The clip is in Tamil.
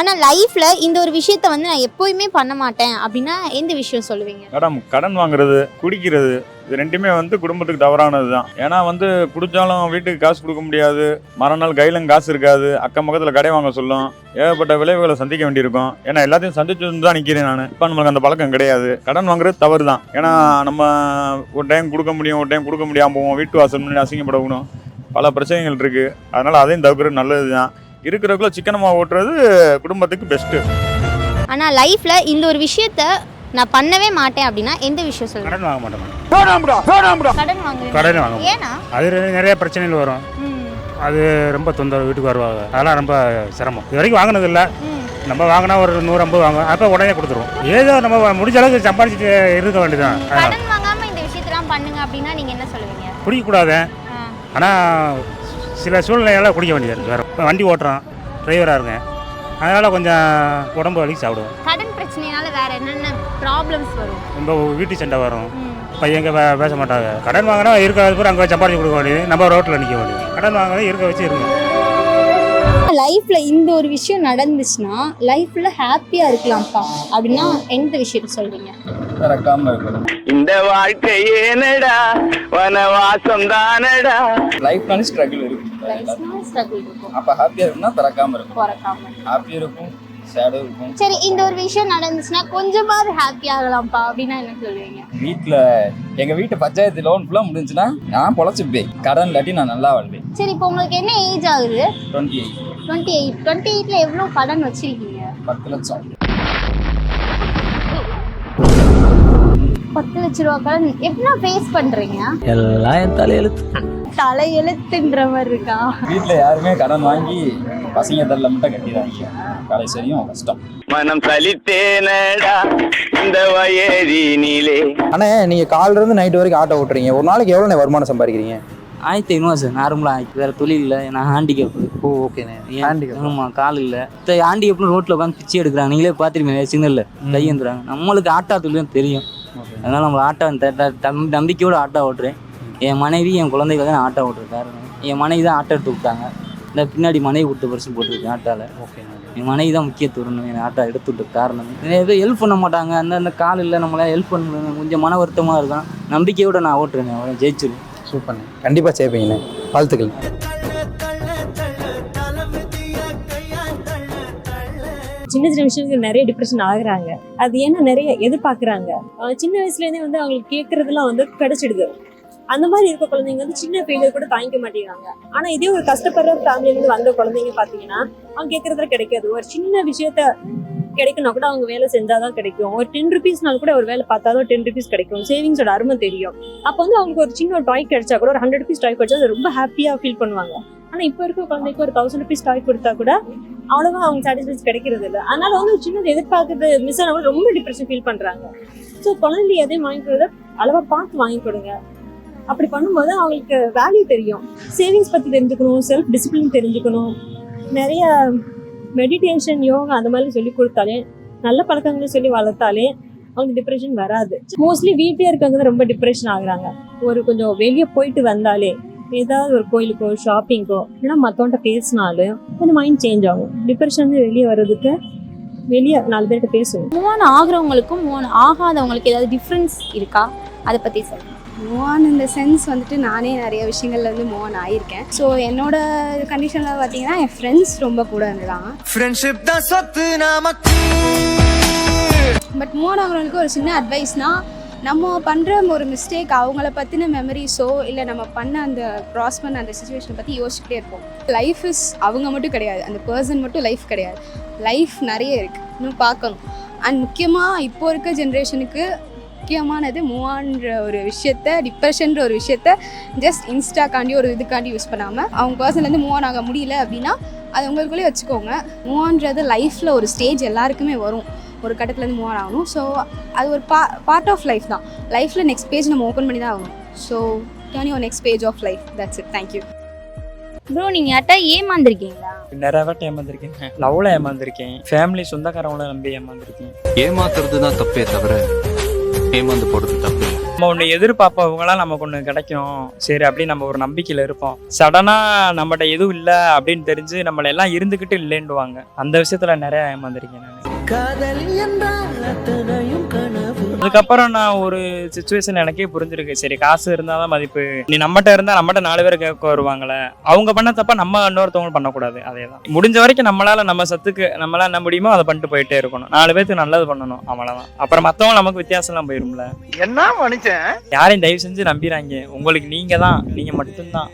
ஆனால் லைஃப்பில் இந்த ஒரு விஷயத்த வந்து நான் எப்போயுமே பண்ண மாட்டேன் அப்படின்னா எந்த விஷயம் சொல்லுவீங்க? மேடம் கடன் வாங்குறது குடிக்கிறது இது ரெண்டுமே வந்து குடும்பத்துக்கு தவறானது தான். ஏன்னா வந்து குடித்தாலும் வீட்டுக்கு காசு கொடுக்க முடியாது. மறுநாள் கையிலும் காசு இருக்காது. அக்கம் பக்கத்தில் கடை வாங்க சொல்லும். ஏகப்பட்ட விளைவுகளை சந்திக்க வேண்டியிருக்கும். ஏன்னா எல்லாத்தையும் சந்திச்சு தான் நிற்கிறேன் நான். இப்போ நம்மளுக்கு அந்த பழக்கம் கிடையாது. கடன் வாங்குறது தவறு தான். ஏன்னா நம்ம ஒரு டைம் கொடுக்க முடியும் ஒரு டைம் கொடுக்க முடியாமல் போவோம். வீட்டு வாசல் முன்னாடி அசிங்கப்படணும் பல பிரச்சனைகள் இருக்குது அதனால் அதையும் தவிர்க்கிறது நல்லது தான். இருக்கிறக்குள்ள சிக்கனமாக ஓட்டுறது குடும்பத்துக்கு பெஸ்ட்டு ஆனா லைஃப்ல இந்த ஒரு விஷயத்த நான் பண்ணவே மாட்டேன் அப்படின்னா எந்த விஷயம் சொல்லுங்க கடன் வாங்க மேடம். கடன் வாங்க கடன் வாங்க. ஏன்னா? அது நிறைய பிரச்சனைகள் வரும். அது ரொம்ப தொந்தரவு வீட்டுக்கு வருவாங்க. அதெல்லாம் ரொம்ப சிரமம். இது வரைக்கும் வாங்கினது இல்லை. நம்ம வாங்கினா ஒரு நூறு ஐம்பது வாங்குவோம். அப்போ உடனே கொடுத்துருவோம். ஏதோ நம்ம முடிஞ்ச அளவுக்கு சம்பாதிச்சுட்டு இருக்க வேண்டியதுதான். அதனால் கடன் வாங்காம இந்த விஷயத்தெல்லாம் பண்ணுங்க அப்படின்னா நீங்க என்ன சொல்லுவீங்க? குடிக்கக்கூடாது ஆ. ஆனால் சில சூழ்நிலையால் குடிக்க வேண்டியது இருக்கு. வேறு வண்டி ஓட்டுறோம் டிரைவராக இருக்கேன். அதனால் கொஞ்சம் உடம்பு வலிக்கு சாப்பிடுவோம். கடன் பிரச்சனைனால வேற என்னென்ன ப்ராப்ளம்ஸ் வரும்? ரொம்ப வீட்டு சண்டை வரும். பையங்க பேச மாட்டாங்க. கடன் வாங்கினா இருக்காது பேர் அங்கே சம்பாதிச்சு கொடுக்க வேண்டியது. நம்ம ரோட்டில் நிற்க வேண்டியது. கடன் வாங்கினா இருக்க வச்சு இருங்க. லைஃப்ல இந்த ஒரு விஷயம் நடந்துச்சுன்னா லைஃப்ல ஹாப்பியா இருக்கலாம்ப்பா. அப்படின்னா எந்த விஷயத்த இருக்கணும். இந்த வாழ்க்கை ஏனடா? வனவாசம் தானடா? லைஃப்னாலே ஸ்ட்ரகிள் இருக்கும். ஸ்ட்ரகிள் இருக்கும். அப்ப ஹாப்பியா இருக்கும்னா திறக்காம இருக்கும். பிறக்காம ஹாப்பியா இருக்கும். சேடும் இருக்கும். சரி இந்த ஒரு விஷயம் நடந்துச்சுன்னா கொஞ்சமாவது ஹாப்பி ஆகலாம்ப்பா அப்படின்னா என்ன சொல்லுவீங்க? வீட்ல எங்க வீட்டு பஞ்சாயத்து லோன் ஃபுல்லா முடிஞ்சுன்னா நான் பொழைச்சுப்பேன். கடன் இல்லாட்டி நான் நல்லா வாழ்வேன். சரி இப்போ உங்களுக்கு என்ன ஏஜ் ஆகுது? Twenty eight twenty eight twenty எயிட்ல எவ்வளோ கடன் வச்சிருக்கீங்க? பத்து லட்சம். பத்து லட்ச ரூபா கடன் எப்படி ஃபேஸ் பண்றீங்க? எல்லாம் என் தலையெழுத்து. தலையெழுத்துன்ற மாதிரி இருக்கா? வீட்ல யாருமே கடன் வாங்கி பசங்க தள்ள மட்டும் கட்டிடுறாங்க. கடைசி வரையும் கஷ்டம். மனம் சலித்தேனடா இந்த வயதினிலே அண்ணே நீங்கள் காலைல இருந்து நைட் வரைக்கும் ஆட்டோ ஓட்டுறீங்க. ஒரு நாளைக்கு எவ்வளோ வருமானம் சம்பாதிக்கிறீங்க? ஆயிரத்தி ஐநூறுவா சார் நார்மலாக வேறு தொழில் இல்லை நான் ஹேண்டிகேப் ஓ ஓகேண்ணே ஹேண்டிகேப் ஆமாம் கால் இல்லை. ஹேண்டிகேப்னு ரோட்டில் உட்காந்து பிச்சை எடுக்கிறாங்க. நீங்களே பார்த்துருப்பீங்க சிக்னலில் கையேந்துறாங்க நம்மளுக்கு ஆட்டோ தொழில் தெரியும். அதனால் நம்ம ஆட்டோ தம்- நம்பிக்கையோட ஆட்டோ ஓட்டுறேன். என் மனைவி என் குழந்தைகள் தான் ஆட்டோ ஓட்டுறேன் காரணம். என் மனைவி தான் ஆட்டோ எடுத்து விட்டாங்க. இந்த பின்னாடி மனைவி கொடுத்த பரிசு போட்டிருக்கேன் ஆட்டோவில் ஓகே என் மனைவி தான் முக்கியத்துவம் என் ஆட்டோ எடுத்து விட்டு காரணம். எதுவும் ஹெல்ப் பண்ண மாட்டாங்க. அந்த அந்த கால் இல்லை நம்மளால ஹெல்ப் பண்ண கொஞ்சம் மன வருத்தமாக இருக்கும் நம்பிக்கையோட நான் ஓட்டுறேன். அவன் ஜெயிச்சிருவேன் சூப்பர். கண்டிப்பாக சேர்ப்பீங்கண்ணே வாழ்த்துக்கள். சின்ன சின்ன விஷயத்துக்கு நிறைய டிப்ரெஷன் ஆகுறாங்க. அது ஏன்னா நிறைய எதிர்பார்க்குறாங்க. சின்ன வயசுலேருந்தே வந்து அவங்களுக்கு கேட்குறதுலாம் வந்து கிடைச்சிடுது. அந்த மாதிரி இருக்க குழந்தைங்க வந்து சின்ன ஃபெயிலியர் கூட தாங்கிக்க மாட்டேங்கிறாங்க. ஆனா இதே ஒரு கஷ்டப்படுற ஃபேமிலியிலேருந்து வந்த குழந்தைங்க பாத்தீங்கன்னா அவங்க கேட்கறதுல கிடைக்காது. ஒரு சின்ன விஷயத்த கிடைக்கணும் கூட அவங்க வேலை செஞ்சாதான் கிடைக்கும். ஒரு டென் ருபீஸ்னால கூட ஒரு வேலை பார்த்தாதான் டென் ருபீஸ் கிடைக்கும். சேவிங்ஸோட அருமை தெரியும். அப்போ வந்து அவங்களுக்கு ஒரு சின்ன ஒரு டாய் கிடைச்சா கூட ஒரு ஹண்ட்ரட் ருபீஸ் டாய் கிடைச்சா அது ரொம்ப ஹாப்பியா ஃபீல் பண்ணுவாங்க. ஆனா இப்போ இருக்க குழந்தைக்கு ஒரு தௌசண்ட் ருபீஸ் டாய் கொடுத்தா கூட அவ்வளவா அவங்க சாட்டிஸ்ஃபைஸ் கிடைக்கிறது இல்லை. அதனால வந்து சின்னது எதிர்பார்க்கறது மிஸ் ஆனவங்க ரொம்ப டிப்ரெஷன் ஃபீல் பண்றாங்க. ஸோ குழந்தை எதையும் வாங்கி கொடுத்தா அளவா பார்த்து வாங்கி கொடுங்க. அப்படி பண்ணும்போது அவங்களுக்கு வேல்யூ தெரியும். சேவிங்ஸ் பத்தி தெரிஞ்சுக்கணும் செல்ஃப் டிசிப்ளின் தெரிஞ்சுக்கணும். நிறைய மெடிடேஷன் யோகா அந்த மாதிரி சொல்லி கொடுத்தாலே நல்ல பழக்கங்களை சொல்லி வளர்த்தாலே அவங்க டிப்ரெஷன் வராது. மோஸ்ட்லி வீட்டிலே இருக்கவங்க தான் ரொம்ப டிப்ரெஷன் ஆகுறாங்க. ஒரு கொஞ்சம் வெளியே போயிட்டு வந்தாலே ஏதாவது ஒரு கோயிலுக்கோ ஷாப்பிங்கோ இல்லைன்னா மற்றவன்ட்ட பேசினாலும் கொஞ்சம் மைண்ட் சேஞ்ச் ஆகும். டிப்ரெஷன் வெளியே வர்றதுக்கு வெளியே நாலு பேர்கிட்ட பேசணும் மூவான் ஆகுறவங்களுக்கும் மூவான் ஆகாதவங்களுக்கு ஏதாவது டிஃப்ரென்ஸ் இருக்கா? அதை பத்தி சொல்லுங்க. மூவ் ஆன் இந்த சென்ஸ் வந்துட்டு நானே நிறைய விஷயங்கள்ல வந்து மூவ் ஆன் ஆயிருக்கேன். ஸோ என்னோட கண்டிஷனில் பார்த்தீங்கன்னா என் ஃப்ரெண்ட்ஸ் ரொம்ப கூட இருந்தாங்க. ஃப்ரெண்ட்ஷிப் தான் சொத்து நமக்கு பட் மூவ் ஆன் ஆகிறவங்களுக்கு ஒரு சின்ன அட்வைஸ்னா நம்ம பண்ணுற ஒரு மிஸ்டேக் அவங்கள பற்றின மெமரிஸோ இல்லை நம்ம பண்ண அந்த க்ராஸ் பண்ண அந்த சுச்சுவேஷனை பற்றி யோசிச்சுட்டே இருப்போம். லைஃப் இஸ் அவங்க மட்டும் கிடையாது. அந்த பர்சன் மட்டும் லைஃப் கிடையாது. லைஃப் நிறைய இருக்குது இன்னும் பார்க்கணும். அண்ட் முக்கியமாக இப்போ இருக்க ஜென்ரேஷனுக்கு முக்கியமானது மூவான்ற ஒரு விஷயத்த டிப்ரெஷன்ற ஒரு விஷயத்த ஜஸ்ட் இன்ஸ்டாக்காண்டி ஒரு இதுக்காண்டி யூஸ் பண்ணாமல் அவங்க பர்சன்லேருந்து மூவ் ஆன் ஆக முடியல அப்படின்னா அது உங்களுக்குள்ளே வச்சுக்கோங்க. மூவான்றது லைஃப்பில் ஒரு ஸ்டேஜ் எல்லாருக்குமே வரும். ஒரு கட்டத்துலேருந்து மூவ் ஆகணும். ஸோ அது ஒரு பா பார்ட் ஆஃப் லைஃப் தான். லைஃப்பில் நெக்ஸ்ட் பேஜ் நம்ம ஓப்பன் பண்ணி தான் ஆகணும். So turn your next page of life that's it thank you bro நீங்க யார்ட்ட ஏமாந்துருக்கீங்களா? நிறைய வாட்டி ஏமாந்துருக்கேன். லவ்ல ஏமாந்துருக்கேன். ஃபேமிலி சொந்தக்காரவங்கள நம்பி ஏமாந்துருக்கேன். ஏமாத்துறது தான் தப்பே தவிர ஏமாந்து போடுறது தப்பு. நம்ம ஒன்று எதிர்பார்ப்பவங்களாம் நமக்கு ஒன்று கிடைக்கும். சரி அப்படி நம்ம ஒரு நம்பிக்கையில் இருப்போம். சடனாக நம்மகிட்ட எதுவும் இல்லை அப்படின்னு தெரிஞ்சு நம்மளை எல்லாம் இருந்துக்கிட்டு இல்லைன்னுவாங்க. அந்த விஷயத்தில் நிறைய ஏமாந்துருக்கேன் நான். அதுக்கப்புறம் நான் ஒரு சுச்சுவேஷன் எனக்கே புரிஞ்சிருக்கு. சரி காசு இருந்தால் தான் மதிப்பு. நீ நம்மகிட்ட இருந்தால் நம்மகிட்ட நாலு பேர் கேட்க வருவாங்களே. அவங்க பண்ண தப்ப நம்ம இன்னொருத்தவங்க பண்ணக்கூடாது. அதே தான் முடிஞ்ச வரைக்கும் நம்மளால நம்ம சத்துக்கு நம்மளால என்ன முடியுமோ அதை பண்ணிட்டு போயிட்டே இருக்கணும். நாலு பேருக்கு நல்லது பண்ணணும். அவ்வளோதான் அப்புறம் மற்றவங்க நமக்கு வித்தியாசம்லாம் போயிரும்ல. என்ன மனுஷன்? யாரையும் தயவு செஞ்சு நம்பிடாங்க உங்களுக்கு நீங்க தான் நீங்க மட்டும்தான்.